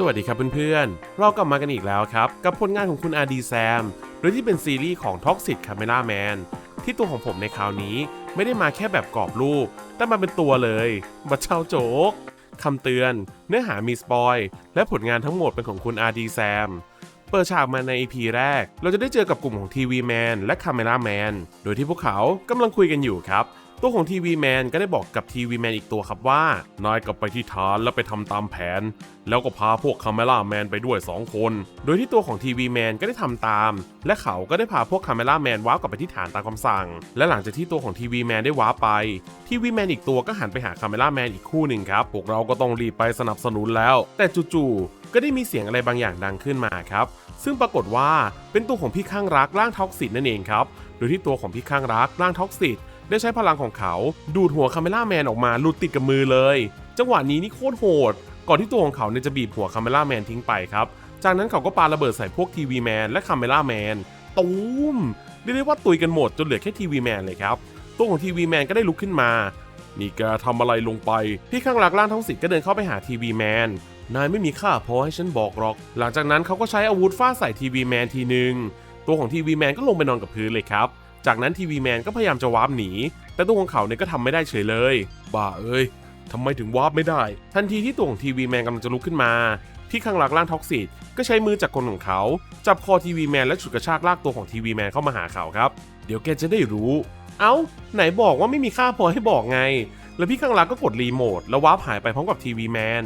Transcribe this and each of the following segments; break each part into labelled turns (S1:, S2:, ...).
S1: สวัสดีครับเพื่อนๆ เรากลับมากันอีกแล้วครับ กับผลงานของคุณอาดีแซมโดยที่เป็นซีรีส์ของ Toxic Camera Man ที่ตัวของผมในคราวนี้ไม่ได้มาแค่แบบกรอบรูป แต่มาเป็นตัวเลยบัตเชาโจกคำเตือน เนื้อหามีสปอย และผลงานทั้งหมดเป็นของคุณอาดีแซม เปิดฉากมาใน EP แรก เราจะได้เจอกับกลุ่มของทีวีแมนและคาเมล่าแมนโดยที่พวกเขากำลังคุยกันอยู่ครับ ตัวของทีวีแมนก็ได้บอกกับทีวีแมนอีกตัวครับว่า นายกลับไปที่ฐานแล้วไปทำตามแผน แล้วก็พาพวกคาเมล่าแมนไปด้วย 2 คน โดยที่ตัวของทีวีแมนก็ได้ทำตาม และเขาก็ได้พาพวกคาเมล่าแมนว้าวกลับไปที่ฐานตามคำสั่ง และหลังจากที่ตัวของทีวีแมนได้ว้าไป ทีวีแมนอีกตัวก็หันไปหาคาเมล่าแมนอีกคู่หนึ่งครับ พวกเราก็ต้องรีบไปสนับสนุนแล้ว แต่จู่ๆก็ได้มีเสียงอะไรบางอย่างดังขึ้นมาครับ ซึ่งปรากฏว่าเป็นตัวของพี่ข้างรักร่างท็อกซิตนั่นเองครับโดยที่ตัวของพี่ข้างรักร่างท็อกซิต ได้ใช้พลังของเขาดูดหัวคาเมล่าแมนออกมาหลุดติดกับมือเลย จังหวะนี้นี่โคตรโหด ก่อนที่ตัวของเขาเนี่ยจะบีบหัวคาเมล่าแมนทิ้งไปครับ จากนั้นเขาก็ปาระเบิดใส่พวกทีวีแมนและคาเมล่าแมนตูมเรียกได้ว่าตุยกันหมดจนเหลือแค่ทีวีแมนเลยครับ ตัวของทีวีแมนก็ได้ลุกขึ้นมา นี่แกทำอะไรลงไป พี่ข้างหลักล่างท้องสิทธ์ก็เดินเข้าไปหาทีวีแมนนายไม่มีค่าพอให้ฉันบอกหรอก หลังจากนั้นเขาก็ใช้อาวุธฟาดใส่ทีวีแมนทีหนึ่งตัวของทีวีแมนก็ลงไปนอนกับพื้นเลยครับ จากนั้นทีวีแมนก็พยายามจะวาร์ปหนี แต่ตัวของเขาเนี่ยก็ทำไม่ได้เฉยเลย บ้าเอ้ยทำไมถึงวาร์ปไม่ได้ ทันทีที่ตัวของทีวีแมนกำลังจะลุกขึ้นมาพี่ข้างหลักล่างท็อกซิตก็ใช้มือจากคนของเขา จับคอทีวีแมนและฉุดกระชากลากตัวของทีวีแมนเข้ามาหาเขาครับ เดี๋ยวแกจะได้รู้ เอ้า ไหนบอกว่าไม่มีค่าพอให้บอกไง แล้วพี่ข้างหลังก็กดรีโมทแล้ววาร์ปหายไปพร้อมกับทีวีแมน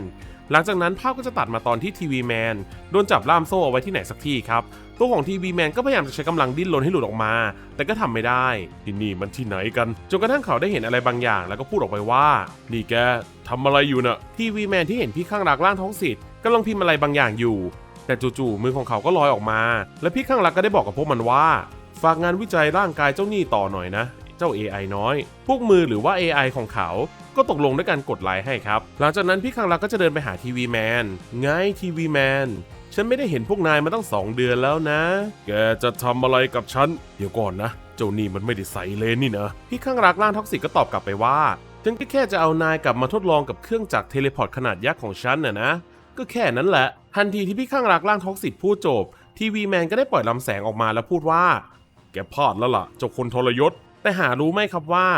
S1: หลังจากนั้นภาพก็จะตัดมาตอนที่ทีวีแมนโดนจับล่ามโซ่เอาไว้ที่ไหนสักที่ครับตัวของทีวีแมนก็พยายามจะใช้กำลังดิ้นรนให้หลุดออกมา แต่ก็ทำไม่ได้ที่นี่มันที่ไหนกัน จนกระทั่งเขาได้เห็นอะไรบางอย่าง แล้วก็พูดออกไปว่า นี่แกทำอะไรอยู่น่ะทีวีแมนที่เห็นพี่ข้างรักร่างท้องสิทธิ์กำลังพิมพ์อะไรบางอย่างอยู่ แต่จู่ๆมือของเขาก็ลอยออกมา และพี่ข้างรักก็ได้บอกกับพวกมันว่า ฝากงานวิจัยร่างกายเจ้าหนี้ต่อหน่อยนะ เจ้า AI น้อย พวกมือหรือว่า AI ของเขา ก็ตกลงด้วยการกดไลค์ให้ครับ หลังจากนั้นพี่คังรักก็จะเดินไปหาทีวีแมนไงทีวีแมนฉันไม่ได้เห็นพวกนายมาตั้งสองเดือนแล้วนะ แกจะทำอะไรกับฉัน เดี๋ยวก่อนนะ เจ้านี่มันไม่ได้ใส่เลนนี่นะ พี่ข้างรักร่างท็อกซิกก็ตอบกลับไปว่า ฉันก็แค่จะเอานายกลับมาทดลองกับเครื่องจักรเทเลพอร์ตขนาดยักษ์ของฉันน่ะนะ ก็แค่นั้นแหละ ทันทีที่พี่ข้างรักร่างท็อกซิกพูดจบ ทีวีแมนก็ได้ปล่อยลำแสงออกมาแล้วพูดว่า แกพลาดแล้วล่ะ เจ้าคนทรยศ แต่หารู้ไหมครับว่า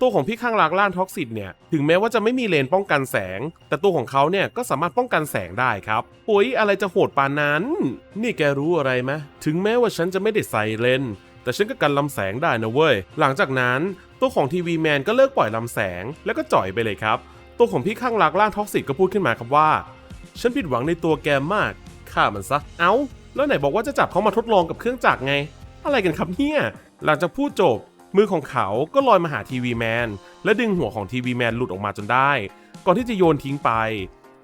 S1: ตัวของพี่ข้างรักล่างท็อกซิตเนี่ยถึงแม้ว่าจะไม่มีเลนป้องกันแสง แต่ตัวของเขาเนี่ยก็สามารถป้องกันแสงได้ครับโอ้ยอะไรจะโหดปานนั้น นี่แกรู้อะไรไหมถึงแม้ว่าฉันจะไม่ได้ใส่เลนแต่ฉันก็กันลำแสงได้นะเว้ย หลังจากนั้นตัวของทีวีแมนก็เลิกปล่อยลำแสงแล้วก็จ่อยไปเลยครับ ตัวของพี่ข้างรักล่างท็อกซิตก็พูดขึ้นมาครับว่า ฉันผิดหวังในตัวแกมากฆ่ามันซะเอ้า แล้วไหนบอกว่าจะจับเขามาทดลองกับเครื่องจักรไง อะไรกันครับเนี่ย หลังจากพูดจบ มือของเขาก็ลอยมาหาทีวีแมนและดึงหัวของทีวีแมนหลุดออกมาจนได้ ก่อนที่จะโยนทิ้งไป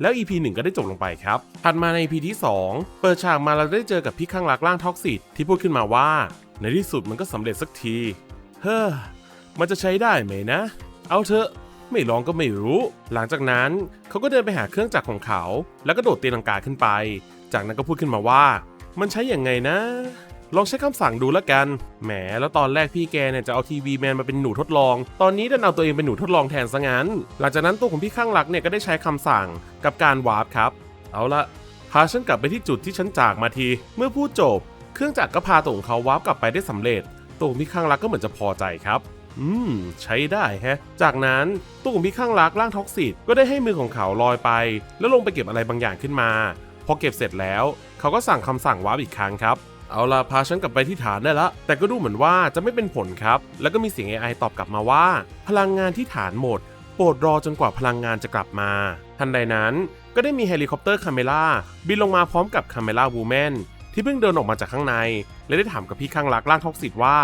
S1: แล้ว EP 1 ก็ได้จบลงไปครับ ถัดมาใน EP ที่ 2 เปิดฉากมาเราได้เจอกับพี่ข้างรักร่างท็อกซิตที่พูดขึ้นมาว่า ในที่สุดมันก็สำเร็จสักที เฮ้อ มันจะใช้ได้ไหมนะ เอาเถอะไม่ลองก็ไม่รู้ หลังจากนั้นเขาก็เดินไปหาเครื่องจักรของเขา แล้วก็โดดเตียงลังกาขึ้นไป จากนั้นก็พูดขึ้นมาว่า มันใช้อย่างไงนะ ลองใช้คำสั่งดูแล้วกัน แหม แล้วตอนแรกพี่แกเนี่ยจะเอาทีวีแมนมาเป็นหนูทดลอง ตอนนี้ดันเอาตัวเองเป็นหนูทดลองแทนซะงั้น หลังจากนั้นตัวของพี่ข้างรักเนี่ยก็ได้ใช้คำสั่งกับการวาร์ปครับ เอาละพาฉันกลับไปที่จุดที่ฉันจากมาที เมื่อพูดจบ เครื่องจักรก็พาตัวของเขาวาร์ปกลับไปได้สำเร็จ ตัวของพี่ข้างรักก็เหมือนจะพอใจครับ อืม ใช้ได้แฮะ จากนั้นตัวของพี่ข้างรักร่างท็อกซิตก็ได้ให้มือของเขาลอยไป แล้วลงไปเก็บอะไรบางอย่างขึ้นมา พอเก็บเสร็จแล้ว เขาก็สั่งคำสั่งวาร์ปอีกครั้งครับ เอาล่ะพาฉันกลับไปที่ฐานได้ละ แต่ก็ดูเหมือนว่าจะไม่เป็นผลครับ แล้วก็มีเสียง AI ตอบกลับมาว่า พลังงานที่ฐานหมด โปรดรอจนกว่าพลังงานจะกลับมา ทันใดนั้นก็ได้มีเฮลิคอปเตอร์คาเมล่าบินลงมาพร้อมกับคาเมล่าวูแมนที่เพิ่งเดินออกมาจากข้างใน และได้ถามกับพี่ข้างรักร่างท็อกซิตว่า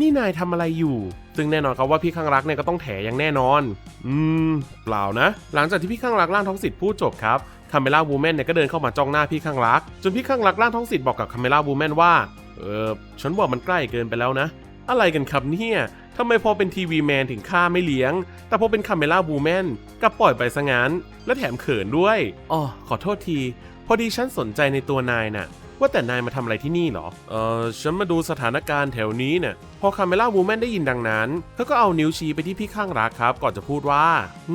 S1: นี่นายทำอะไรอยู่ ซึ่งแน่นอนครับว่าพี่ข้างรักเนี่ยก็ต้องแถอย่างแน่นอน อืม เปล่านะ หลังจากที่พี่ข้างรักร่างท้องสิทธพูดจบครับ คาเมล่าวูแมนเนี่ยก็เดินเข้ามาจ้องหน้าพี่ข้างรัก จนพี่ข้างรักร่างท้องสิทธิ์บอกกับคาเมล่าวูแมนว่า เออฉันว่ามันใกล้เกินไปแล้วนะ อะไรกันครับเนี่ยทำไมพอเป็นทีวีแมนถึงฆ่าไม่เลี้ยง แต่พอเป็นคาเมล่าวูแมนกับปล่อยไปซะงั้น และแถมเขินด้วยอ๋อขอโทษที พอดีฉันสนใจในตัวนายน่ะ ว่าแต่นายมาทำอะไรที่นี่เหรอ เออฉันมาดูสถานการณ์แถวนี้เนี่ย พอคาเมล่าวูแมนได้ยินดังนั้นเขาก็เอานิ้วชี้ไปที่พี่ข้างรักครับ ก่อนจะพูดว่า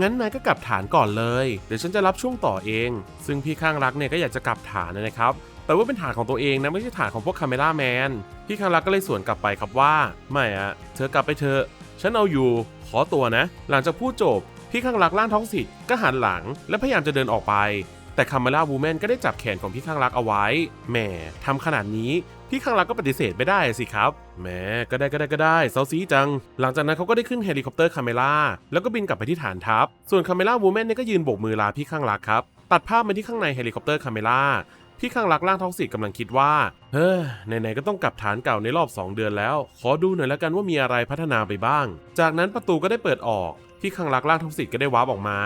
S1: งั้นนายก็กลับฐานก่อนเลย เดี๋ยวฉันจะรับช่วงต่อเอง ซึ่งพี่ข้างรักเนี่ยก็อยากจะกลับฐานนะครับแต่ว่าเป็นฐานของตัวเองนะไม่ใช่ฐานของพวกคาเมล่าแมน พี่ข้างรักก็เลยสวนกลับไปครับว่า ไม่อะเธอกลับไปเถอะ ฉันเอาอยู่ ขอตัวนะ หลังจากพูดจบ พี่ข้างรักร่างท้องสิทธิ์ก็หันหลัง และพยายามจะเดินออกไป แต่คาเมล่าวูแมนก็ได้จับแขนของพี่ข้างรักเอาไว้ แหมทำขนาดนี้ พี่ข้างรักก็ปฏิเสธไม่ได้สิครับ แหมก็ได้ก็ได้ก็ได้เซาซีจัง หลังจากนั้นเขาก็ได้ขึ้นเฮลิคอปเตอร์คาเมล่าแล้วก็บินกลับไปที่ฐานทัพ ส่วนคาเมล่าวูแมนเนี่ยก็ยืนโบกมือลาพี่ข้างรักครับ ตัดภาพมาที่ข้างในเฮลิคอปเตอร์คาเมล่าพี่ข้างรักร่างท้องสิทธิ์กำลังคิดว่า เฮ้ยไหนๆก็ต้องกลับฐานเก่าในรอบ 2 เดือนแล้ว ขอดูหน่อยแล้วกันว่ามีอะไรพัฒนาไปบ้าง จากนั้นประตูก็ได้เปิดออก พี่ข้างรักร่างท้องสิทธิ์ก็ได้วาร์ปออกมา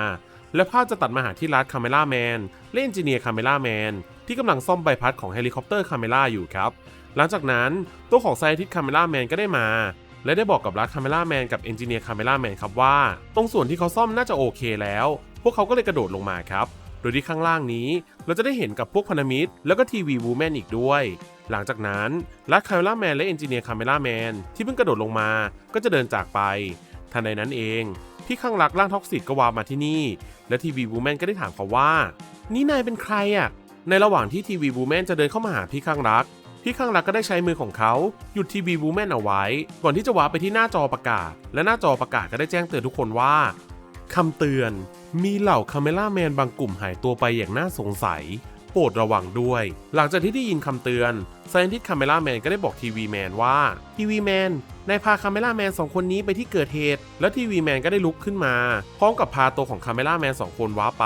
S1: และภาพจะตัดมาหาที่ร้านคาเมล่าแมนและเอนจิเนียร์คาเมล่าแมนที่กำลังซ่อมใบพัดของเฮลิคอปเตอร์คาเมล่าอยู่ครับ หลังจากนั้นตัวของไซทิสคาเมล่าแมนก็ได้มา และได้บอกกับรัฐคาเมล่าแมนกับเอนจิเนียร์คาเมล่าแมนครับว่า ตรงส่วนที่เขาซ่อมน่าจะโอเคแล้ว พวกเขาก็เลยกระโดดลงมาครับ โดยที่ข้างล่างนี้ เราจะได้เห็นกับพวกพันธมิตร แล้วก็ทีวีวูแมนอีกด้วย หลังจากนั้นรัฐคาเมล่าแมนและเอนจิเนียร์คาเมล่าแมนที่เพิ่งกระโดดลงมาก็จะเดินจากไปทันใดนั้นเอง พี่ข้างรักร่างท็อกซิตก็วามาที่นี่ และทีวีวูแมนก็ได้ถามเขาว่า นี่นายเป็นใครอะ่ะ ในระหว่างที่ทีวีวูแมนจะเดินเข้ามาหาพี่ข้างรัก พี่ข้างรักก็ได้ใช้มือของเขาหยุดทีวีวูแมนเอาไว้ ก่อนที่จะวาไปที่หน้าจอประกาศ และหน้าจอประกาศก็ได้แจ้งเตือนทุกคนว่าคำเตือน มีเหล่าคาเมล่าแมนบางกลุ่มหายตัวไปอย่างน่าสงสัย โปรดระวังด้วย หลังจากที่ได้ยินคำเตือน ไซนติสคาเมล่าแมนก็ได้บอกทีวีแมนว่าทีวีแมนนายพาคาเมล่าแมนสองคนนี้ไปที่เกิดเหตุ แล้วทีวีแมนก็ได้ลุกขึ้นมา พร้อมกับพาตัวของคาเมล่าแมนสองคนว้าไป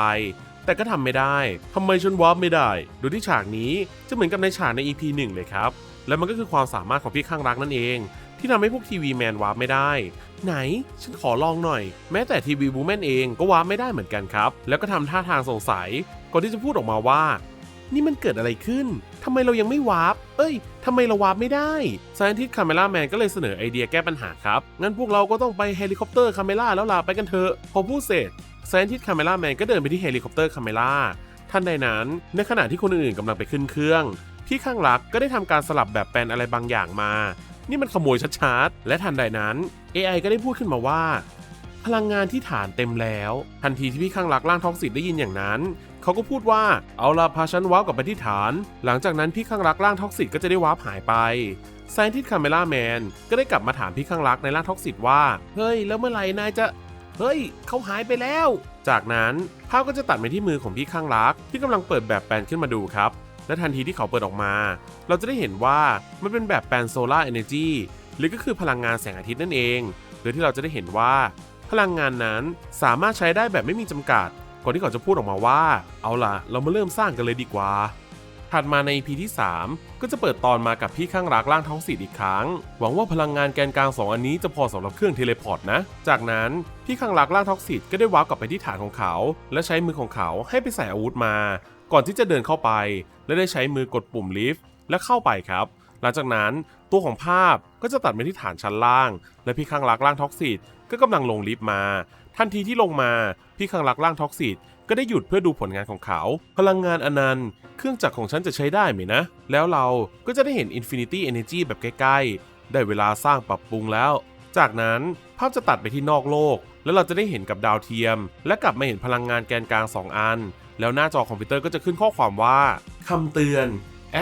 S1: แต่ก็ทำไม่ได้ทำไมฉันวาไม่ได้ โดยที่ฉากนี้จะเหมือนกับในฉากใน EP 1 เลยครับ และมันก็คือความสามารถของพี่ข้างรักนั่นเอง ที่ทำให้พวกทีวีแมนวาไม่ได้ ไหน ฉันขอลองหน่อย แม้แต่ทีวีบูแมนเองก็วาไม่ได้เหมือนกันครับ แล้วก็ทำท่าทางสงสัย ก่อนที่จะพูดออกมาว่า นี่มันเกิดอะไรขึ้นทำไมเรายังไม่วาร์ป เอ้ยทำไมเราวาร์ปไม่ได้ไซเอนติสคาเมล่าแมนก็เลยเสนอไอเดียแก้ปัญหาครับ งั้นพวกเราก็ต้องไปเฮลิคอปเตอร์คาเมล่าแล้วล่ะไปกันเถอะ พอพูดเสร็จไซเอนติสคาเมล่าแมนก็เดินไปที่เฮลิคอปเตอร์คาเมล่าทันใดนั้น ในขณะที่คนอื่นๆกำลังไปขึ้นเครื่องพี่ข้างรักก็ได้ทำการสลับแบบแปลนอะไรบางอย่างมา นี่มันขโมยชัดๆและทันใดนั้น AI ก็ได้พูดขึ้นมาว่าพลังงานที่ฐานเต็มแล้ว ทันทีที่พี่ข้างรักร่างท็อกซิตได้ยินอย่างนั้น เขาก็พูดว่าเอาละพาฉันวาร์ปกลับไปที่ฐาน หลังจากนั้นพี่ข้างรักร่างท็อกซิตก็จะได้วาร์ปหายไปไซนติสคาเมล่าแมนก็ได้กลับมาถามพี่ข้างรักในร่างท็อกซิตว่าเฮ้ยแล้วเมื่อไหร่นายจะเฮ้ย เขาหายไปแล้ว จากนั้นภาพก็จะตัดไปที่มือของพี่ข้างรัก ที่กำลังเปิดแบบแปลนขึ้นมาดูครับ และทันทีที่เขาเปิดออกมา เราจะได้เห็นว่ามันเป็นแบบแปลนโซลาร์เอเนจีหรือก็คือพลังงานแสงอาทิตย์นั่นเอง โดยที่เราจะได้เห็นว่า พลังงานนั้นสามารถใช้ได้แบบไม่มีจำกัด ก่อนที่เขาจะพูดออกมาว่า เอาล่ะ เรามาเริ่มสร้างกันเลยดีกว่า ถัดมาใน EP ที่ 3 ก็จะเปิดตอนมากับพี่ข้างรักร่างท้องสีอีกครั้ง หวังว่าพลังงานแกนกลาง2อันนี้จะพอสำหรับเครื่องเทเลพอร์ตนะ จากนั้นพี่ข้างรักร่างท็อกซิตก็ได้วาร์ปกลับไปที่ฐานของเขา และใช้มือของเขาให้ไปใส่อาวุธมา ก่อนที่จะเดินเข้าไป และได้ใช้มือกดปุ่มลิฟต์และเข้าไปครับหลังจากนั้นตัวของภาพก็จะตัดไปที่ฐานชั้นล่าง และพี่ข้างรักร่างท็อกซิต ก็กำลังลงลิฟต์มา ทันทีที่ลงมาพี่ข้างรักร่างท็อกซิตก็ได้หยุดเพื่อดูผลงานของเขา พลังงานอนันต์ เครื่องจักรของฉันจะใช้ได้ไหมนะ แล้วเราก็จะได้เห็น Infinity Energy แบบใกล้ๆ ได้เวลาสร้างปรับปรุงแล้ว จากนั้นภาพจะตัดไปที่นอกโลก แล้วเราจะได้เห็นกับดาวเทียม และกลับมาเห็นพลังงานแกนกลาง 2 อัน แล้วหน้าจอคอมพิวเตอร์ก็จะขึ้นข้อความว่าคำเตือน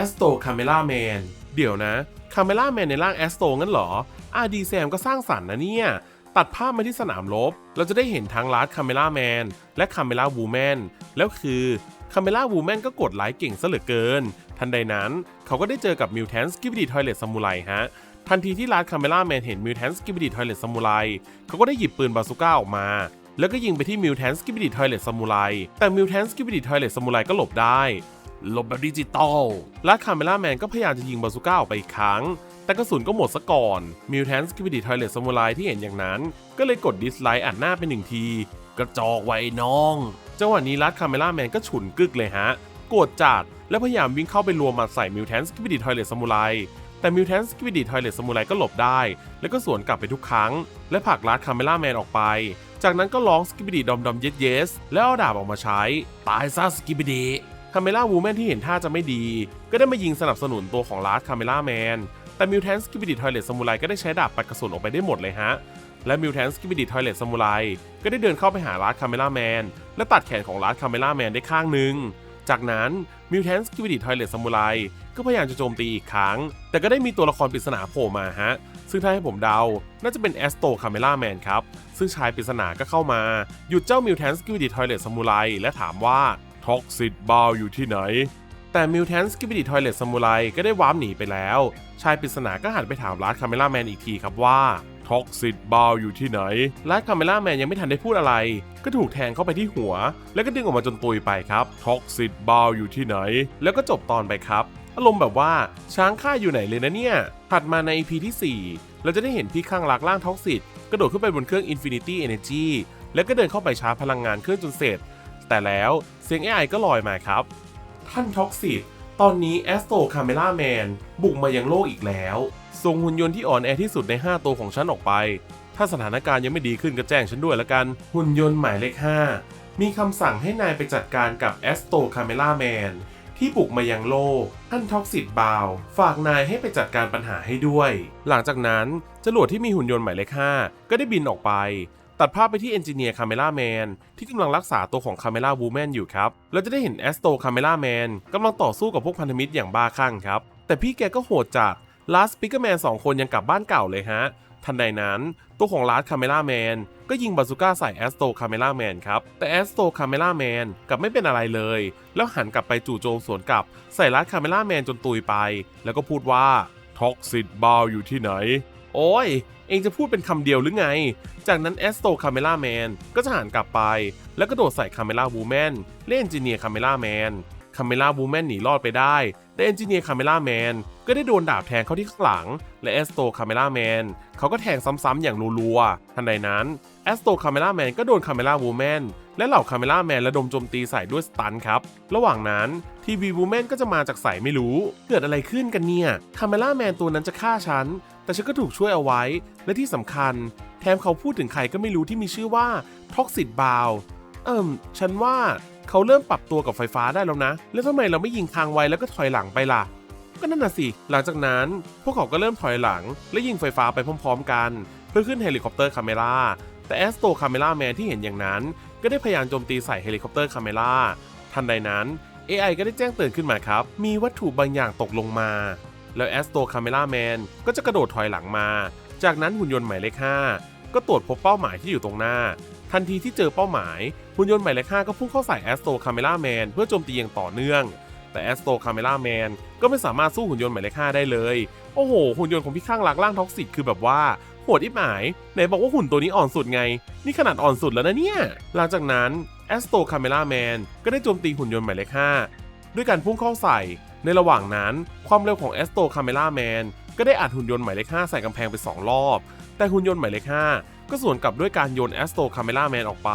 S1: Astro Camera Man เดี๋ยวนะ Camera Man ในร่าง Astro งั้นเหรอ RD Sam ก็สร้างสรรค์นะเนี่ย ตัดภาพมาที่สนามรบ เราจะได้เห็นทั้งลาร์ดคาเมล่าแมนและคาเมล่าวูแมนแล้วคือคาเมล่าวูแมนก็กดไลค์เก่งซะเหลือเกิน ทันใดนั้นเขาก็ได้เจอกับมิวแทนสกิบดีทอยเลตซามูไรฮะ ทันทีที่ลาร์ดคาเมล่าแมนเห็นมิวแทนสกิบดีทอยเลตซามูไรเขาก็ได้หยิบปืนบาซูก้าออกมาแล้วก็ยิงไปที่มิวแทนสกิบดีทอยเลตซามูไรแต่มิวแทนสกิบดีทอยเลตซามูไรก็หลบได้หลบแบบดิจิตอลลาร์ดคาเมล่าแมนก็พยายามจะยิงบาซูก้าออกไปอีกครั้ง แต่กระสุนก็หมดซะก่อน มิวแทนสกิปดีทอยเลตซามูไรที่เห็นอย่างนั้น ก็เลยกดดิสไลค์อัดหน้าไปหนึ่งที กระจอกไว้น้อง จังหวะนี้รัดคาเมล่าแมนก็ฉุนกึกเลยฮะ โกรธจัด และพยายามวิ่งเข้าไปรวมมาใส่มิวแทนสกิปดีทอยเลตซามูไรแต่มิวแทนสกิปดีทอยเลตซามูไรก็หลบได้ แล้วก็สวนกลับไปทุกครั้ง และผลักรัดคาเมล่าแมนออกไป จากนั้นก็ร้องสกิปดีดอมดอมเยสเยสแล้วเอาดาบออกมาใช้ ตายซะสกิปดีคาเมล่าวูแมนที่เห็นท่าจะไม่ดี ก็ได้มายิงสนับสนุนตัวของลาสคาเมล่าแมน แต่มิวแทนสกิบิดิทอยเลตซามูไรก็ได้ใช้ดาบปัดกระสุนออกไปได้หมดเลยฮะ และมิวแทนสกิบิดิทอยเลตซามูไรก็ได้เดินเข้าไปหาลาสคาเมล่าแมนและตัดแขนของลาสคาเมล่าแมนได้ข้างหนึ่งจากนั้นมิวแทนสกิบิดิทอยเลตซามูไรก็พยายามจะโจมตีอีกครั้ง แต่ก็ได้มีตัวละครปริศนาโผล่มาฮะ ซึ่งถ้าให้ผมเดา น่าจะเป็นแอสโตคาเมล่าแมนครับ ซึ่งชายปริศนาก็เข้ามา หยุดเจ้ามิวแทนสกิบิดิทอยเลตซามูไรและถามว่าท็อกซิตบาลอยู่ที่ไหน แต่มิวแทนสกิบิดิทอยเลตซามูไรก็ได้วาร์ปหนีไปแล้ว ชายปริศนาก็หันไปถามลาสคาเมล่าแมนอีกทีครับว่าท็อกซิตบาลอยู่ที่ไหนลาสคาเมล่าแมนยังไม่ทันได้พูดอะไร ก็ถูกแทงเข้าไปที่หัว แล้วก็ดึงออกมาจนตุยไปครับท็อกซิตบาลอยู่ที่ไหน แล้วก็จบตอนไปครับอารมณ์แบบว่าช้างค่าอยู่ไหนเลยนะเนี่ย ถัดมาใน EP ที่ 4 เราจะได้เห็นพี่ข้างรักร่างท็อกซิตกระโดดขึ้นไปบนเครื่อง Infinity Energy แล้วก็เดินเข้าไปชาร์จพลังงานเครื่องจนเสร็จ แต่แล้วเสียง AI ก็ลอยมาครับ ท่านท็อกซิตตอนนี้แอสโตคาเมล่าแมนบุกมายังโลกอีกแล้ว ส่งหุ่นยนต์ที่อ่อนแอที่สุดใน 5 ตัวของฉันออกไป ถ้าสถานการณ์ยังไม่ดีขึ้นก็แจ้งฉันด้วยละกัน หุ่นยนต์หมายเลข 5 มีคำสั่งให้นายไปจัดการกับแอสโตคาเมล่าแมนที่บุกมายังโลก ท่านท็อกซิตบาว ฝากนายให้ไปจัดการปัญหาให้ด้วย หลังจากนั้นจรวดที่มีหุ่นยนต์หมายเลข 5 ก็ได้บินออกไป ตัดภาพไปที่เอนจิเนียร์คาเมล่าแมนที่กำลังรักษาตัวของคาเมล่าวูแมนอยู่ครับเราจะได้เห็นแอสโตคาเมล่าแมนกำลังต่อสู้กับพวกพันธมิตรอย่างบ้าคลั่งครับ แต่พี่แกก็โหดจัดลาสปิกเกอร์แมนสองคนยังกลับบ้านเก่าเลยฮะ ทันใดนั้นตัวของลาสคาเมล่าแมนก็ยิงบาซูก้าใส่แอสโตคาเมล่าแมนครับ แต่แอสโตคาเมล่าแมนกลับไม่เป็นอะไรเลย แล้วหันกลับไปจู่โจมสวนกลับใส่ลาสคาเมล่าแมนจนตุยไป แล้วก็พูดว่าท็อกซิตบาลอยู่ที่ไหน โอ้ย เองจะพูดเป็นคำเดียวหรือไง จากนั้นแอสโตคาเมล่าแมนก็จะหันกลับไป แล้วก็โดดใส่คาเมล่าวูแมนเล่นเอนจิเนียร์คาเมล่าแมนคาเมล่าวูแมนหนีรอดไปได้ แต่เอนจิเนียร์คาเมล่าแมนก็ได้โดนดาบแทงเข้าที่ข้างหลัง และแอสโตคาเมล่าแมนเขาก็แทงซ้ำๆอย่างรัวๆทันใดนั้น แอสโตคาเมล่าแมนก็โดนคาเมล่าวูแมนและเหล่าคาเมล่าแมนระดมโจมตีใส่ด้วยสตันครับ ระหว่างนั้นทีวีวูแมนก็จะมาจากใส่ไม่รู้ เกิดอะไรขึ้นกันเนี่ยคาเมล่าแมนตัวนั้นจะฆ่าฉัน แต่ฉันก็ถูกช่วยเอาไว้ และที่สำคัญ แถมเขาพูดถึงใครก็ไม่รู้ที่มีชื่อว่าท็อกซิตบาวเอิ่มฉันว่าเขาเริ่มปรับตัวกับไฟฟ้าได้แล้วนะ แล้วทำไมเราไม่ยิงทางไวแล้วก็ถอยหลังไปล่ะก็นั่นน่ะสิ หลังจากนั้นพวกเขาก็เริ่มถอยหลัง และยิงไฟฟ้าไปพร้อม ๆ กัน เพื่อขึ้นเฮลิคอปเตอร์คาเมล่า แต่แอสโตคาเมล่าแมนที่เห็นอย่างนั้น ก็ได้พยายามโจมตีใส่เฮลิคอปเตอร์คาเมล่าทันใดนั้น AI ก็ได้แจ้งเตือนขึ้นมาครับ มีวัตถุบางอย่างตกลงมา แล้วแอสโตคาเมล่าแมนก็จะกระโดดถอยหลังมา จากนั้นหุ่นยนต์หมายเลข5ก็ตรวจพบเป้าหมายที่อยู่ตรงหน้า ทันทีที่เจอเป้าหมาย หุ่นยนต์หมายเลข5ก็พุ่งเข้าใส่แอสโตคาเมล่าแมนเพื่อโจมตีอย่างต่อเนื่อง แต่แอสโตคาเมล่าแมนก็ไม่สามารถสู้หุ่นยนต์หมายเลข5ได้เลย โอ้โห หุ่นยนต์ของพี่ข้างรักร่างท็อกซิกคือแบบว่า โหดอิบหมาย ไหนบอกว่าหุ่นตัวนี้อ่อนสุดไง นี่ขนาดอ่อนสุดแล้วนะเนี่ย หลังจากนั้นแอสโตคาเมล่าแมนก็ได้โจมตีหุ่นยนต์หมายเลข5ด้วยการพุ่งเข้าใส่ ในระหว่างนั้นความเร็วของแอสโตคาเมล่าแมนก็ได้อัดหุ่นยนต์หมายเลข5ใส่กำแพงไป 2 รอบ แต่หุ่นยนต์หมายเลข5ก็สวนกลับด้วยการโยนแอสโตคาเมล่าแมนออกไป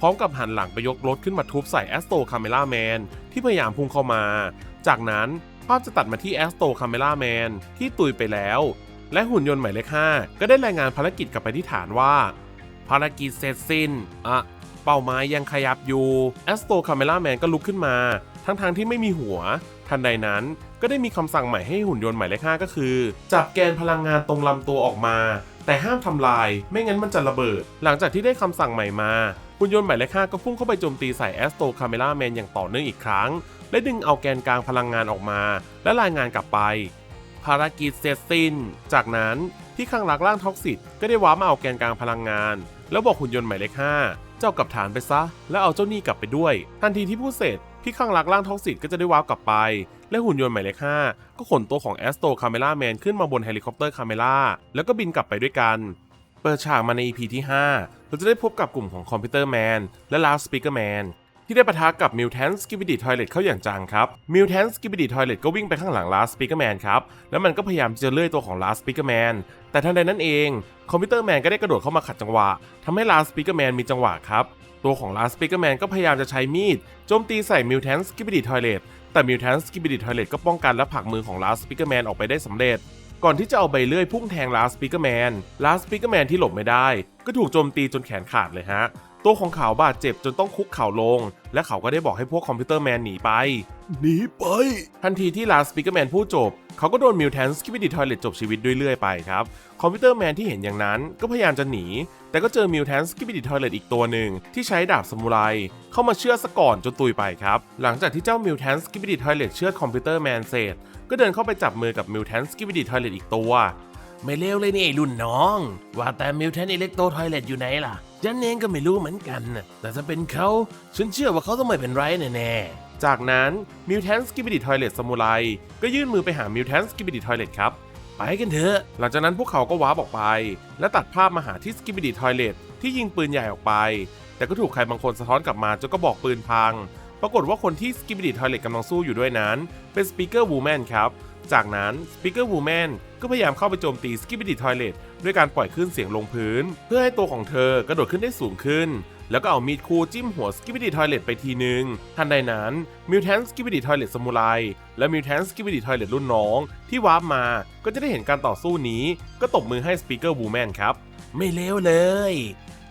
S1: พร้อมกับหันหลังไปยกรถขึ้นมาทุบใส่แอสโตคาเมล่าแมนที่พยายามพุ่งเข้ามา จากนั้นภาพจะตัดมาที่แอสโตคาเมล่าแมนที่ตุยไปแล้ว และหุ่นยนต์หมายเลข5ก็ได้รายงานภารกิจกลับไปที่ฐานว่า ภารกิจเสร็จสิ้นอะเป้าหมายยังขยับอยู่แอสโตคาเมล่าแมนก็ลุกขึ้นมา ทั้งทางๆที่ไม่มีหัว ทันใดนั้นก็ได้มีคำสั่งใหม่ให้หุ่นยนต์หมายเลข5ก็คือ จับแกนพลังงานตรงลำตัวออกมา แต่ห้ามทำลายไม่งั้นมันจะระเบิด หลังจากที่ได้คำสั่งใหม่มาหุ่นยนต์หมายเลข5ก็พุ่งเข้าไปโจมตีใส่แอสโตคาเมล่าแมนอย่างต่อเนื่องอีกครั้ง และดึงเอาแกนกลางพลังงานออกมา และรายงานกลับไป ภารกิจเสร็จสิ้น จากนั้นที่ข้างรักร่างท็อกซิตก็ได้ว้ามาเอาแกนกลางพลังงาน แล้วบอกหุ่นยนต์หมายเลข5เจ้ากลับฐานไปซะ แล้วเอาเจ้านี้กลับไปด้วย ทันทีที่พูดเสร็จพี่ข้างรักร่างท็อกซิตก็จะได้ว้าวกลับไป และหุ่นยนต์หมายเลข5ก็ขนตัวของแอสโตคาเมล่าแมนขึ้นมาบนเฮลิคอปเตอร์คาเมล่าแล้วก็บินกลับไปด้วยกันเปิดฉากมาใน EP ที่ 5 เราจะได้พบกับกลุ่มของคอมพิวเตอร์แมนและลาสปิเกอร์แมน ที่ได้ปะทะกับมิวแทนสกิบิดิทอยเลตเข้าอย่างจังครับมิวแทนสกิบิดิทอยเลตก็วิ่งไปข้างหลังลาสปิเกอร์แมนครับ แล้วมันก็พยายามจะเลื่อยตัวของลาสปิเกอร์แมนแต่ทันใดนั้นเอง คอมพิวเตอร์แมนก็ได้กระโดดเข้ามาขัดจังหวะทำให้ลาสปิเกอร์แมนมีจังหวะครับตัวของลาสปิเกอร์แมนก็พยายามจะใช้มีดโจมตีใส่มิวแทนสกิบิดิทอยเลตแต่มิวแทนสกิบิดิทอยเลตก็ป้องกันและผลักมือของลาสปิเกอร์แมนออกไปได้สำเร็จก่อนที่จะเอาใบเลื่อยพุ่งแทงลาสปิเกอร์แมนลาสปิเกอร์แมนที่หลบไม่ได้ ก็ถูกโจมตีจนแขนขาดเลยฮะ ตัวของเขาบาดเจ็บจนต้องคุกเข่าลง และเขาก็ได้บอกให้พวกคอมพิวเตอร์แมนหนีไป หนีไป ทันทีที่ลาสปิเกอร์แมนพูดจบ เขาก็โดนมิวแทนสกิบิดิทอยเลตจบชีวิตด้วยเรื่อยไปครับ คอมพิวเตอร์แมนที่เห็นอย่างนั้นก็พยายามจะหนี แต่ก็เจอมิวแทนสกิบิดิทอยเลตอีกตัวหนึ่งที่ใช้ดาบสมุไรเข้ามาเชื่อดซะก่อนจนตุยไปครับ หลังจากที่เจ้ามิวแทนสกิบิดิทอยเลตเชื่อดคอมพิวเตอร์แมนเสร็จก็เดินเข้าไปจับมือกับมิวแทนสกิบิดิทอยเลตอีกตัว
S2: ไม่เลวเลยนี่ไอ้รุ่นน้อง ว่าแต่มิวแทนอิเล็กโตทอยเลตอยู่ไหนล่ะ ฉันเองก็ไม่รู้เหมือนกันน่ะแต่ถ้าเป็นเขาฉันเชื่อว่าเขาต้องไม่เป็นไรแน่
S1: จากนั้นมิวแทนสกิบิดิทอยเลตสมุไรก็ยื่นมือไปหามิวแทนสกิบิดิทอยเลตครับ
S2: ๆไปกันเถอะ
S1: หลังจากนั้นพวกเขาก็ว้าร์ปออกไป และตัดภาพมาหาที่สกิบิดิทอยเลตที่ยิงปืนใหญ่ออกไป แต่ก็ถูกใครบางคนสะท้อนกลับมาจนก็บอกปืนพัง ปรากฏว่าคนที่สกิบิดิทอยเลตกำลังสู้อยู่ด้วยนั้น เป็นสปีกเกอร์วูแมนครับ จากนั้นสปีกเกอร์วูแมนก็พยายามเข้าไปโจมตีสกิบิดิทอยเลต ด้วยการปล่อยคลื่นเสียงลงพื้น เพื่อให้ตัวของเธอกระโดดขึ้นได้สูงขึ้น แล้วก็เอามีดคูจิ้มหัวสกิบิดิทอยเลตไปทีนึง ทันใดนั้นมิวแทนสกิบิดิทอยเลตสมุไรและมิวแทนสกิบิดิทอยเลตรุ่นน้อง ที่วาร์ปมาก็จะได้เห็นการต่อสู้นี้ ก็ตบมือให้สปีกเกอร์วูแมนครับ
S2: ไม่เลวเลย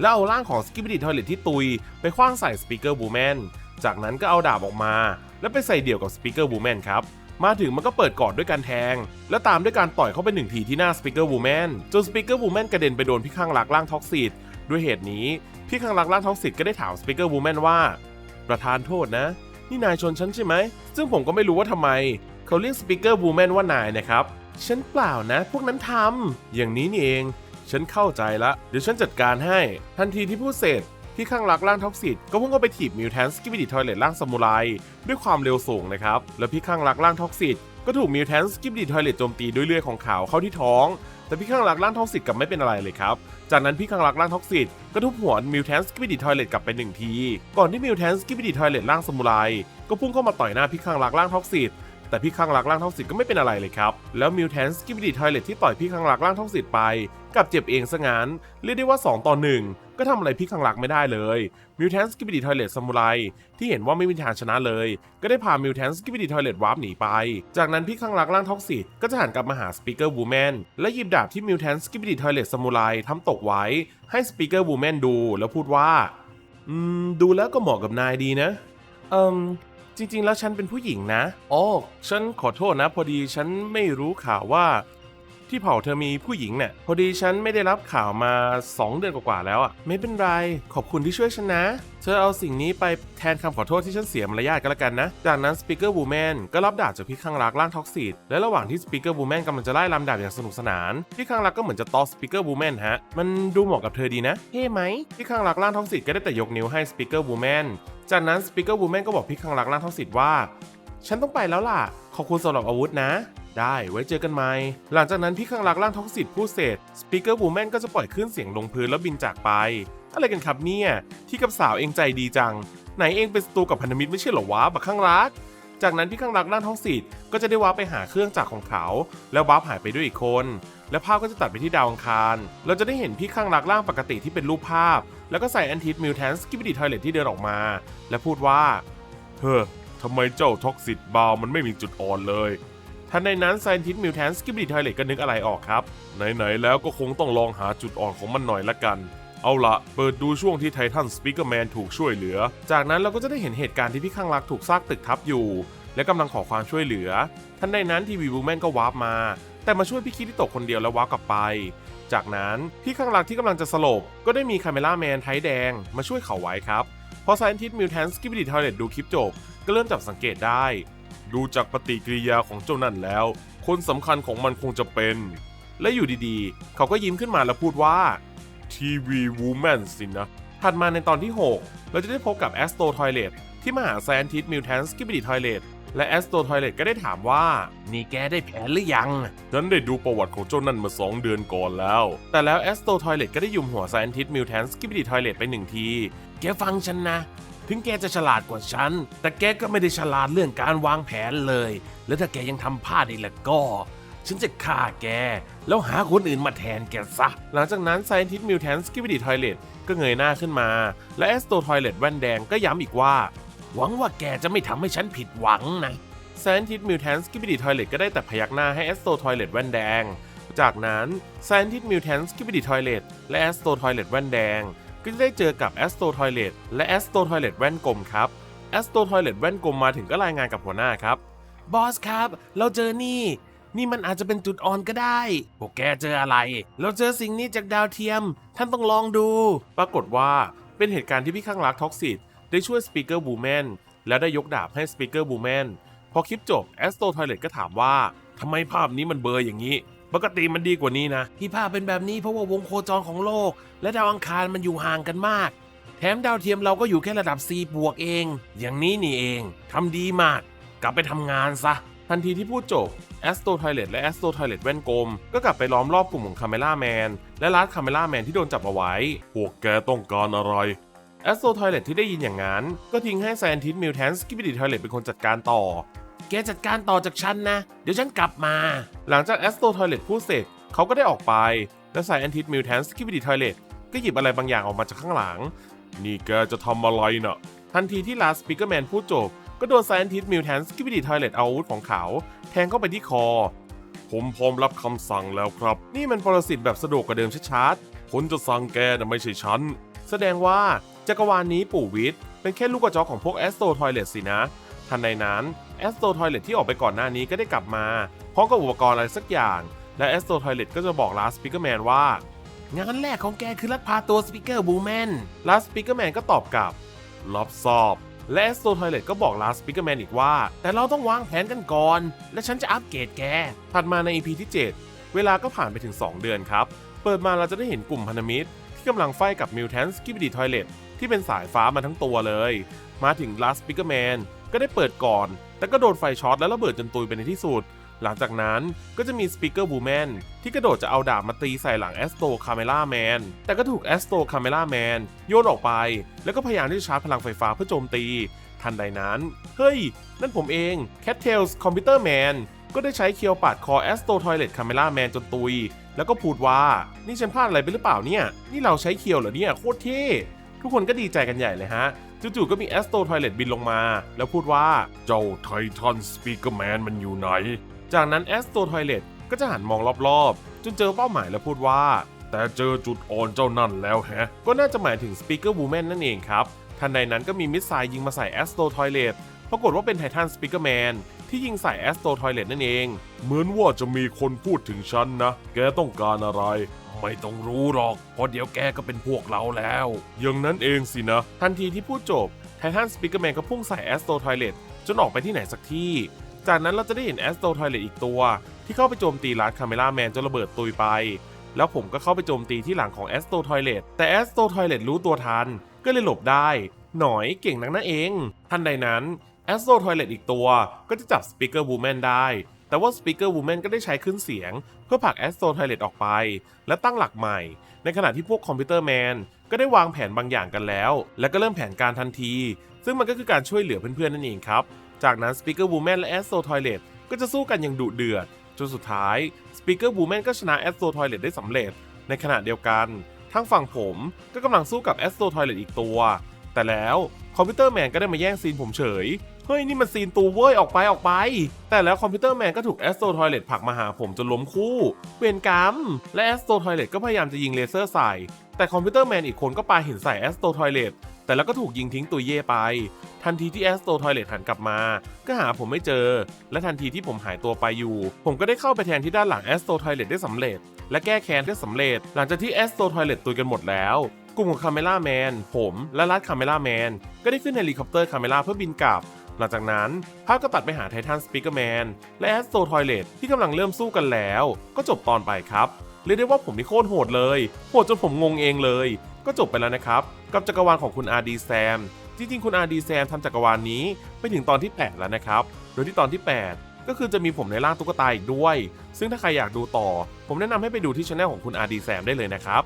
S1: แล้วเอาร่างของสกิบิดิทอยเลตที่ตุย ไปคว้างใส่สปีกเกอร์วูแมนจากนั้นก็เอาดาบออกมา แล้วไปใส่เดี่ยวกับสปีกเกอร์วูแมนครับ มาถึงมันก็เปิดกอดด้วยการแทง แล้วตามด้วยการต่อยเข้าไปหนึ่งทีที่หน้าสปีกเกอร์วูแมนจนสปีกเกอร์วูแมนกระเด็นไปโดนพี่ข้างหลักร่างท็อกซิตด้วยเหตุนี้พี่ข้างหลักร่างท็อกซิตก็ได้ถามสปีกเกอร์วูแมนว่า ประธานโทษนะ นี่นายชนฉันใช่ไหมซึ่งผมก็ไม่รู้ว่าทำไม เขาเรียกสปีกเกอร์วูแมนว่านายนะครับฉันเปล่านะ พวกนั้นทำอย่างนี้นี่เอง ฉันเข้าใจละเดี๋ยวฉันจัดการให้ ทันทีที่พูดเสร็จ พี่ข้างรักร่างท็อกซิตก็พุ่งเข้าไปถีบมิวแทนสกิบิดิทอยเลตร่างซามูไรด้วยความเร็วสูงนะครับ แล้วพี่ข้างรักร่างท็อกซิตก็ถูกมิวแทนสกิบิดิทอยเลตโจมตีด้วยเลือดของขาวเข้าที่ท้อง แต่พี่ข้างรักร่างท็อกซิตกลับไม่เป็นอะไรเลยครับ จากนั้นพี่ข้างรักร่างท็อกซิตก็ทุบหัวมิวแทนสกิบิดิทอยเลตกลับไปหนึ่งที ก่อนที่มิวแทนสกิบิดิทอยเลตร่างซามูไรก็พุ่งเข้ามาต่อยหน้าพี่ข้างรักร่างท็อกซิตแต่พี่ข้างรักร่างท็อกซิตก็ไม่เป็นอะไรเลยครับ แล้วมิวแทนสกิบิดิทอยเลตที่ต่อยพี่ข้างรักร่างท็อกซิตไปกับเจ็บเองซะงั้นเรียกได้ว่า 2 ต่อ 1 ก็ทำอะไรพี่ข้างรักไม่ได้เลย มิวแทนสกิบิดิทอยเลตซามูไรที่เห็นว่าไม่มีทางชนะเลย ก็ได้พามิวแทนสกิบิดิทอยเลตวาร์ปหนีไป จากนั้นพี่ข้างรักร่างท็อกซิตก็จะหันกลับมาหาสปีกเกอร์วูแมนและหยิบดาบที่มิวแทนสกิบิดิทอยเลตซามูไรทำตกไว้ ให้สปีกเกอร์วูแมนดู แล้วพูดว่า อืม ดูแล้วก็เหมาะกับนายดีนะ เอิมจริงๆ แล้วฉันเป็นผู้หญิงนะอ๋อฉันขอโทษนะ พอดีฉันไม่รู้ข่าวว่า ที่เผ่าเธอมีผู้หญิงเนี่ยพอดีฉันไม่ได้รับข่าวมา 2 เดือนกว่าๆแล้วอะ ไม่เป็นไร ขอบคุณที่ช่วยฉันนะ เธอเอาสิ่งนี้ไปแทนคำขอโทษที่ฉันเสียมารยาทก็แล้วกันนะ จากนั้นสปีกเกอร์วูแมนก็รับดาบจากพี่ข้างรักร่างท็อกซิตและระหว่างที่สปีกเกอร์วูแมนกำลังจะไล่ลำดาบอย่างสนุกสนานพี่ข้างรักก็เหมือนจะตอสปีกเกอร์วูแมนฮะมันดูเหมาะกับเธอดีนะเท่ไหมพี่ข้างรักร่างท็อกซิตก็ได้แต่ยกนิ้วให้สปีกเกอร์วูแมนจากนั้นสปีกเกอร์วูแมนก็บอกพี่ข้างรักร่างท็อกซิตว่าฉันต้องไปแล้วล่ะ ขอบคุณสำหรับอาวุธนะ ได้ไว้เจอกันใหม่ หลังจากนั้นพี่ข้างรักร่างท็อกซิตพูดเสร็จสปีกเกอร์บูแมนก็จะปล่อยคลื่นเสียงลงพื้นแล้วบินจากไป อะไรกันครับเนี่ย ที่กับสาวเองใจดีจัง ไหนเองเป็นศัตรูกับพันธมิตรไม่ใช่เหรอวะบักข้างรัก จากนั้นพี่ข้างรักร่างท็อกซิตก็จะได้วาร์ปไปหาเครื่องจักรของเขา แล้ววาร์ปหายไปด้วยอีกคน และภาพก็จะตัดไปที่ดาวอังคาร เราจะได้เห็นพี่ข้างรักร่างปกติที่เป็นรูปภาพ แล้วก็ใส่แอนทิสมิวแทนสกิบิดิทอยเลตที่เดินออกมา และพูดว่า เฮ้อทำไมเจ้าท็อกซิตบาวมันไม่มีจุดอ่อนเลย ทันในนั้นไซนทิสมิวแทนสกิบดิทเลตก็นึกอะไรออกครับไหนๆแล้วก็คงต้องลองหาจุดอ่อนของมันหน่อยละกัน เอาละเปิดดูช่วงที่ไททันสปีกเกอร์แมนถูกช่วยเหลือ จากนั้นเราก็จะได้เห็นเหตุการณ์ที่พี่ข้างรักถูกซากตึกทับอยู่ และกำลังขอความช่วยเหลือ ทันในนั้นทีวีบูแมนก็วาร์ปมา แต่มาช่วยพี่คิดที่ตกคนเดียวแล้ววาร์ปกลับไป จากนั้นพี่ข้างรักที่กำลังจะสลบก็ได้มีคาเมล่าแมนไทแดงมาช่วยเขาไว้ครับพอไซนทิสมิวแทนสกิบดิทเลตดูคลิปจบก็เริ่มจับสังเกตได้ ดูจากปฏิกิริยาของเจ้านั่นแล้ว คนสำคัญของมันคงจะเป็น และอยู่ดีๆ เขาก็ยิ้มขึ้นมาแล้วพูดว่าทีวีวูแมนสินะ ถัดมาในตอนที่ 6 เราจะได้พบกับแอสโตทอยเลตที่มาหาไซนทิสมิวแทนสกิบดิทอยเลตและแอสโตทอยเลตก็ได้ถามว่า
S2: นี่แกได้แผนหรือยัง
S1: ฉันได้ดูประวัติของเจ้านั่นมา 2 เดือนก่อนแล้ว แต่แล้วแอสโตทอยเลตก็ได้ยุมหัวไซนทิสมิวแทนสกิบดิทอยเลตไปหนึ่งที
S2: แกฟังฉันนะ ถึงแกจะฉลาดกว่าฉัน แต่แกก็ไม่ได้ฉลาดเรื่องการวางแผนเลย แล้วถ้าแกยังทำพลาดอีกแล้วก็ ฉันจะฆ่าแก แล้วหาคนอื่นมาแทนแกซะ
S1: หลังจากนั้นไซนทิสมิวแทนสกิบดิทอยเลตก็เงยหน้าขึ้นมา และแอสโตทอยเลตแว่นแดงก็ย้ำอีกว่า
S2: หวังว่าแกจะไม่ทำให้ฉันผิดหวังนะ
S1: ไซนทิสมิวแทนสกิบดิทอยเลตก็ได้แต่พยักหน้าให้แอสโตทอยเลตแว่นแดง จากนั้นไซนทิสมิวแทนสกิบดิทอยเลตและแอสโตทอยเลตแว่นแดง ก็จะได้เจอกับ Astro Toilet และ Astro Toilet แว่นกลมครับ Astro Toilet แว่นกลมมาถึงก็รายงานกับหัวหน้าครับ
S2: บอสครับ เราเจอนี่ นี่มันอาจจะเป็นจุดอ่อนก็ได้พวกแกเจออะไร เราเจอสิ่งนี้จากดาวเทียม ท่านต้องลองดู
S1: ปรากฏว่าเป็นเหตุการณ์ที่พี่ข้างรักท็อกซิตได้ช่วยสปีกเกอร์บูแมนแล้วได้ยกดาบให้สปีกเกอร์บูแมนพอคลิปจบ Astro Toilet ก็ถามว่า
S2: ทำไมภาพนี้มันเบลออย่างนี้ ปกติมันดีกว่านี้นะที่ภาพเป็นแบบนี้เพราะว่าวงโคจรของโลก และดาวอังคารมันอยู่ห่างกันมาก แถมดาวเทียมเราก็อยู่แค่ระดับ4บวกเอง อย่างนี้นี่เองทำดีมาก กลับไปทำงานซะ
S1: ทันทีที่พูดจบ Astro Toilet และ Astro Toilet แว่นกลม ก็กลับไปล้อมรอบกลุ่มของคาเมล่าแมนและลัดคาเมล่าแมนที่โดนจับเอาไว้พวกแกต้องการอะไร Astro Toilet ที่ได้ยินอย่างนั้น ก็ทิ้งให้ Scientist Mutant Skibidi Toilet เป็นคนจัดการต่อ
S2: แกจัดการต่อจากฉันนะ เดี๋ยวฉันกลับมา
S1: หลังจาก Astro Toilet พูดเสร็จเขาก็ได้ออกไป และ Scientist Mutant Skibidi Toilet ก็หยิบอะไรบางอย่างออกมาจากข้างหลัง นี่แกจะทำอะไรน่ะ ทันทีที่ Last Speaker Man พูดจบ ก็โดน Scientist Mutant Skibidi Toilet เอาอาวุธของเขา แทงเข้าไปที่คอ ผมพร้อมรับคำสั่งแล้วครับ นี่มันปรสิตแบบสะดวกกว่าเดิมชัดๆคนจะสั่งแกนะไม่ใช่ฉัน แสดงว่าจักรวาลนี้ปู่วิทย์เป็นแค่ลูกกระจอกของพวก Astro Toilet สินะทันใดนั้น Astro Toilet ที่ออกไปก่อนหน้านี้ก็ได้กลับมาพร้อมกับอุปกรณ์อะไรสักอย่าง และ Astro Toilet ก็จะบอก Last Speaker Man ว่า
S2: งานแรกของแกคือลักพาตัวสปีกเกอร์บูแมน
S1: Last Speaker Man ก็ตอบกลับรับทราบและ Astro Toilet ก็บอก Last Speaker Man อีกว่า
S2: แต่เราต้องวางแผนกันก่อน และฉันจะอัปเกรดแก
S1: ถัดมาใน EP ที่ 7 เวลาก็ผ่านไปถึง 2 เดือนครับ เปิดมาเราจะได้เห็นกลุ่มพันธมิตร ที่กำลังไฟกับ Mutant Skibidi Toilet ที่เป็นสายฟ้ามาทั้งตัวเลย มาถึง Last Speaker Man ก็ได้เปิดก่อน แต่ก็โดนไฟช็อตและระเบิดจนตุยไปในที่สุด หลังจากนั้นก็จะมี Speaker Woman ที่กระโดดจะเอาดาบมาตีใส่หลัง Astro Camera Man แต่ก็ถูก Astro Camera Man โยนออกไป แล้วก็พยายามที่จะชาร์จพลังไฟฟ้าเพื่อโจมตี ทันใดนั้น เฮ้ย นั่นผมเอง Cattails Computer Man ก็ได้ใช้เคียวปาดคอ Astro Toilet Camera Man จนตุย แล้วก็พูดว่า นี่ฉันพลาดอะไรไปหรือเปล่าเนี่ย นี่เราใช้เคียวเหรอเนี่ย โคตรเท่ ทุกคนก็ดีใจกันใหญ่เลยฮะ จู่ๆก็มี Astro Toilet บินลงมา แล้วพูดว่าเจ้าไททันสปีกเกอร์แมนมันอยู่ไหน จากนั้น Astro Toilet ก็จะหันมองรอบๆ จนเจอเป้าหมายแล้วพูดว่า แต่เจอจุดอ่อนเจ้านั่นแล้วแฮะ ก็น่าจะหมายถึง Speaker Woman นั่นเองครับ ทันใดนั้นก็มีมิสไซล์ยิงมาใส่ Astro Toilet ปรากฏว่าเป็นไททันสปีกเกอร์แมนที่ยิงใส่ Astro Toilet นั่นเอง เหมือนว่าจะมีคนพูดถึงฉันนะ แกต้องการอะไร
S2: ไม่ต้องรู้หรอก เพราะเดี๋ยวแกก็เป็นพวกเราแล้ว
S1: อย่างนั้นเองสินะ ทันทีที่พูดจบไททันสปีกเกอร์แมนก็พุ่งใส่ Astro Toilet จนออกไปที่ไหนสักที่ จากนั้นเราจะได้เห็น Astro Toilet อีกตัว ที่เข้าไปโจมตีร้านคาเมล่าแมนจนระเบิดตุยไป แล้วผมก็เข้าไปโจมตีที่หลังของ Astro Toilet แต่ Astro Toilet รู้ตัวทัน ก็เลยหลบได้ หน่อยเก่งนักนั่นเอง ทันใดนั้น Astro Toilet อีกตัว ก็จะจับ Speaker Woman ได้ แต่ว่า Speaker Woman ก็ได้ใช้ขึ้นเสียง เพื่อผลัก Astro Toilet ออกไป และตั้งหลักใหม่ ในขณะที่พวกคอมพิวเตอร์แมนก็ได้วางแผนบางอย่างกันแล้ว และก็เริ่มแผนการทันที ซึ่งมันก็คือการช่วยเหลือเพื่อนๆนั่นเองครับ จากนั้น Speaker Woman และ Astro Toilet ก็จะสู้กันอย่างดุเดือด จนสุดท้าย Speaker Woman ก็ชนะ Astro Toilet ได้สำเร็จ ในขณะเดียวกันทางฝั่งผมก็กำลังสู้กับ Astro Toilet อีกตัว แต่แล้วคอมพิวเตอร์แมนก็ได้มาแย่งซีนผมเฉย เฮ้ยนี่มันซีนตูเว้ยออกไปออกไป แต่แล้วคอมพิวเตอร์แมนก็ถูกแอสโตรทอยเลตผลักมาหาผมจนล้มคู่ เวรกรรม และแอสโตรทอยเลตก็พยายามจะยิงเลเซอร์ใส่ แต่คอมพิวเตอร์แมนอีกคนก็ปาหินใส่แอสโตรทอยเลตแต่แล้วก็ถูกยิงทิ้งตุยเย่ไป ทันทีที่แอสโตรทอยเลตหันกลับมา ก็หาผมไม่เจอ และทันทีที่ผมหายตัวไปอยู่ ผมก็ได้เข้าไปแทนที่ด้านหลังแอสโตรทอยเลตได้สำเร็จ และแก้แค้นได้สำเร็จ หลังจากที่แอสโตรทอยเลตตุยกันหมดแล้วกลุ่มของคาเมล่าแมนผมและรัดคาเมล่าแมนก็ได้ขึ้นเฮลิคอปเตอร์คาเมล่าเพื่อบินกลับ ลังจากนั้นภาพก็ตัดไปหาไททันสปีกเกอร์แมนและแอสโตรทอยเลตที่กำลังเริ่มสู้กันแล้ว ก็จบตอนไปครับ เรียกได้ว่าผมนี่โคตรโหดเลย โหดจนผมงงเองเลย ก็จบไปแล้วนะครับ กับจักรวาลของคุณอาร์ดีแซมจริงๆ คุณอาร์ดีแซมทำจักรวาลนี้ไปถึงตอนที่ 8 แล้วนะครับ โดยที่ตอนที่ 8ก็คือจะมีผมในร่างตุ๊กตาอีกด้วย ซึ่งถ้าใครอยากดูต่อ ผมแนะนำให้ไปดูที่ช anel ของคุณอาร์ดีแซมได้เลยนะครับ